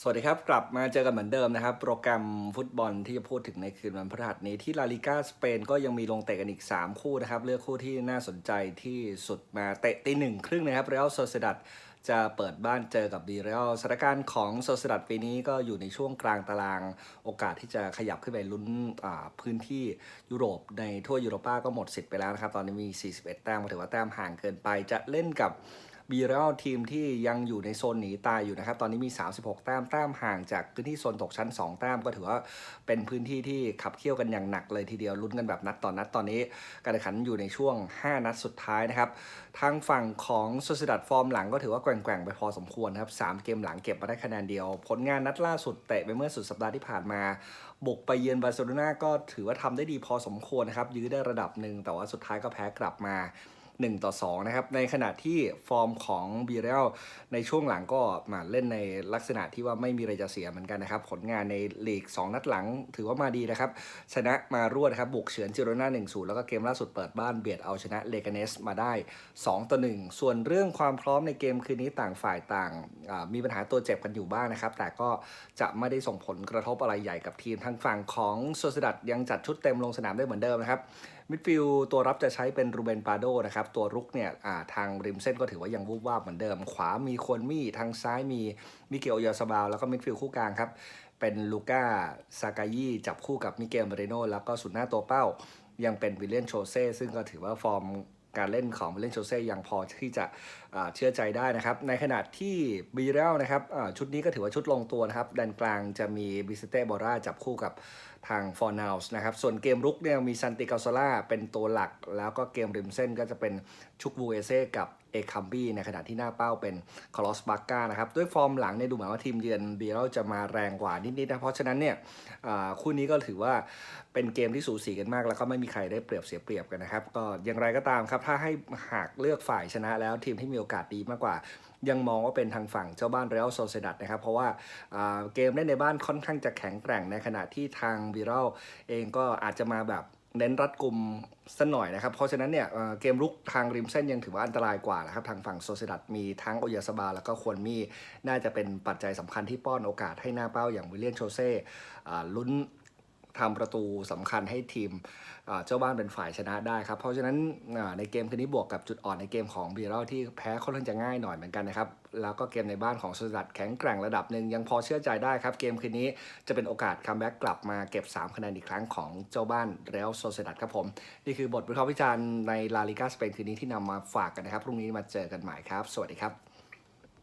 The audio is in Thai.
สวัสดีครับ กลับมาเจอกันเหมือนเดิมนะครับ โปรแกรมฟุตบอลที่จะพูดถึงในคืนวันพฤหัสนี้ที่ลาลิก้าสเปนก็ยังมีลงเตะกันอีก 3 คู่นะครับ เลือกคู่ที่น่าสนใจที่สุดมาเตะตีหนึ่งครึ่งนะครับเรอัลโซเซดัดจะเปิดบ้านเจอกับบีเรอัลสถานการณ์ของโซเซดัดปีนี้ก็อยู่ในช่วงกลางตารางโอกาสที่จะขยับขึ้นไปลุ้นพื้นที่ยุโรปในทั่วยุโรป้าก็หมดสิทธิ์ไปแล้วนะครับตอนนี้มี 41 แต้มถือว่าแต้มห่างเกินไปจะเล่นกับ บีเรลทีมที่ยังอยู่ในโซนหนีตายอยู่นะครับ ตอนนี้มี 36 แต้มแต้มห่างจากพื้นที่โซนตกชั้น 2 แต้มก็ถือว่าเป็นพื้นที่ที่ขับเคี่ยวกันอย่างหนักเลยทีเดียวลุ้นกันแบบนัดต่อนนัดตอนนี้ การแข่งขันอยู่ในช่วง 5 นัดสุดท้ายนะครับ ทางฝั่งของโซซิดัดฟอร์มหลังก็ถือว่าแกว่งๆไปพอสมควรครับ 3 เกมหลังเก็บมาได้คะแนนเดียว ผลงานนัดล่าสุดเตะไปเมื่อสุดสัปดาห์ที่ผ่านมาบุกไปเยือนบาร์เซโลนาก็ถือว่าทำได้ดีพอสมควรนะครับยื้อได้ระดับหนึ่งแต่ว่าสุดท้ายก็แพ้กลับมา 1 ต่อ 2 นะครับ ในขณะที่ฟอร์มของบีเรลในช่วงหลังก็มาเล่นในลักษณะที่ว่าไม่มีอะไรจะเสียเหมือนกันนะครับ ผลงานในลีก 2 นัดหลังถือว่ามาดีนะครับ ชนะมารวดครับบุกเฉือนจิโรนา1 0 แล้วก็เกมล่าสุดเปิดบ้านเบียดเอาชนะเลกาเนสมาได้ 2 ต่อ 1 ส่วนเรื่องความพร้อมในเกมคืนนี้ต่างฝ่ายต่างมีปัญหาตัวเจ็บกันอยู่บ้างนะครับ แต่ก็จะไม่ได้ส่งผลกระทบอะไรใหญ่กับทีมทางฝั่งของโซซิดัดยังจัดชุดเต็มลงสนามได้เหมือนเดิมนะครับ มิดฟิลตัวรับจะใช้เป็นรูเบนปาโดนะครับ ตัวรุกเนี่ยทางริมเส้นก็ถือว่ายังวูบวาบเหมือนเดิม ขวามีควนมี่ทางซ้ายมีมิเกลยอสบาลแล้วก็มิดฟิลคู่กลางครับ เป็นลูก้าซากายีจับคู่กับมิเกลเมเรโนแล้วก็สุดหน้าตัวเป้า ยังเป็นวิลเลียนโชเซ่ซึ่งก็ถือว่าฟอร์ม การเล่นของเล่นโชเซ่ยังพอที่จะเชื่อใจได้นะครับ ในขณะที่บีเรลนะครับชุดนี้ก็ถือว่าชุดลงตัวนะครับแดนกลางจะมีบิสเต้บอร่าจับคู่กับทางฟอร์น s สนะครับ ส่วนเกมรุกเนี่ยมีซันติกาโซล่าเป็นตัวหลัก แล้วก็เกมริมเส้นก็จะเป็นชุกบูเอเซ่กับ เอคัมบี้ในขณะที่หน้าเป้าเป็นคาร์ลอสบาก้านะครับ ด้วยฟอร์มหลังเนี่ยดูเหมือนว่าทีมเยือนเบีเรลจะมาแรงกว่านิดๆนะ เพราะฉะนั้นเนี่ยคู่นี้ก็ถือว่าเป็นเกมที่สูสีกันมาก แล้วก็ไม่มีใครได้เปรียบเสียเปรียบกันนะครับ ก็อย่างไรก็ตามครับ ถ้าให้หากเลือกฝ่ายชนะแล้วทีมที่มีโอกาสดีมากกว่า ยังมองว่าเป็นทางฝั่งเจ้าบ้านเรอัลโซเซดัดนะครับ เพราะว่าเกมเล่นในบ้านค่อนข้างจะแข็งแกร่งในขณะที่ทางบีเรลเองก็อาจจะมาแบบ เน้นรัดกลุ่มสักหน่อยนะครับ เพราะฉะนั้นเนี่ยเเกมรุกทางริมเส้นยังถือว่าอันตรายกว่านะครับ ทางฝั่งโซเซดัตมีทั้งโอยาสบา แล้วก็ควรมีน่าจะเป็นปัจจัยสำคัญที่ป้อนโอกาสให้หน้าเป้าอย่างวิลเลียนโชเซ่ลุ้น ทำประตูสำคัญให้ทีมเจ้าบ้านเป็นฝ่ายชนะได้ครับ เพราะฉะนั้นในเกมคืนนี้บวกกับจุดอ่อนในเกมของบีเรลที่แพ้ค่อนข้างจะง่ายหน่อยเหมือนกันนะครับ แล้วก็เกมในบ้านของสุดัดแข็งแกร่งระดับหนึ่งยังพอเชื่อใจได้ครับ เกมคืนนี้จะเป็นโอกาสคัมแบ็กกลับมาเก็บ 3 คะแนนอีกครั้งของเจ้าบ้านเรลโซเซดัดครับผม นี่คือบทวิเคราะห์วิจารณ์ในลาลิกาสเปนคืนนี้ที่นำมาฝากกันนะครับพรุ่งนี้มาเจอกันใหม่ครับ สวัสดีครับ